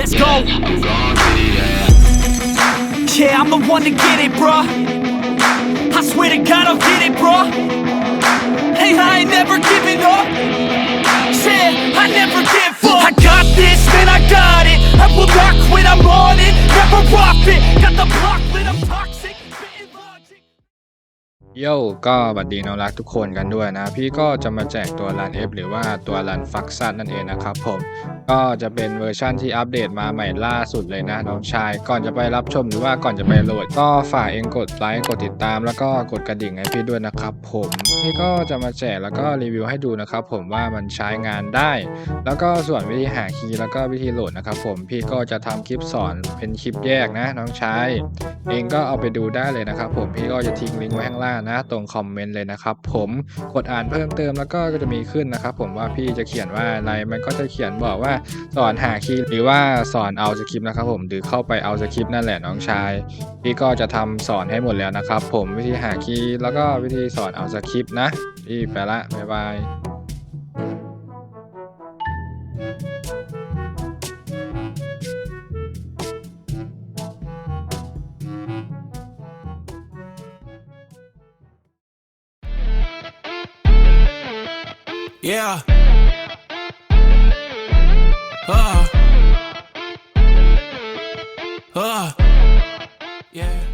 Let's go. Yeah, I'm the one to get it, bruh. I swear to God, I'll get it, bruh. Hey, I ain't never giving up. Yeah, I never give up. I got this, man, I got it. I will not quit, I'm on it. Never off it. Got the block lit, I'm. โย่ก็บัดดีน้องรักทุกคนกันด้วยนะ พี่ก็จะมาแจกตัวรัน F หรือว่าตัวรันฟักซันนั่นเองนะครับผมก็จะเป็นเวอร์ชั่นที่อัปเดตมาใหม่ล่าสุดเลยนะน้องชาย ก่อนจะไปรับชมหรือว่าก่อนจะไปโหลด ก็ฝากเองกดไลค์กดติดตาม แล้วก็กดกระดิ่งให้พี่ด้วยนะครับผมพี่ก็จะมาแจกแล้วก็รีวิวให้ดูนะครับผมว่ามันใช้งานได้ แล้วก็ส่วนวิธีหาคีย์แล้วก็วิธีโหลดนะครับผมพี่ก็จะทำคลิปสอนเป็นคลิปแยกนะน้องชายเองก็เอาไปดูได้เลยนะครับผมพี่ก็จะทิ้งลิงก์ไว้ข้างล่างนะตรงคอมเมนต์เลยนะครับผมกดอ่านเพิ่มเติมแล้วก็จะมีขึ้นนะครับผมว่าพี่จะเขียนว่าอะไรมันก็จะเขียนบอกว่าสอนหาคีย์หรือว่าสอนเอาสคริปต์นะครับผมหรือเข้าไปเอาสคริปต์นั่นแหละน้องชาย พี่ก็จะทำสอนให้หมดแล้วนะครับผมวิธีหาคีย์แล้วก็วิธีสอนเอาสคริปต์นะพี่ไปละบ๊ายบาย Yeah. Uh. Uh. Yeah.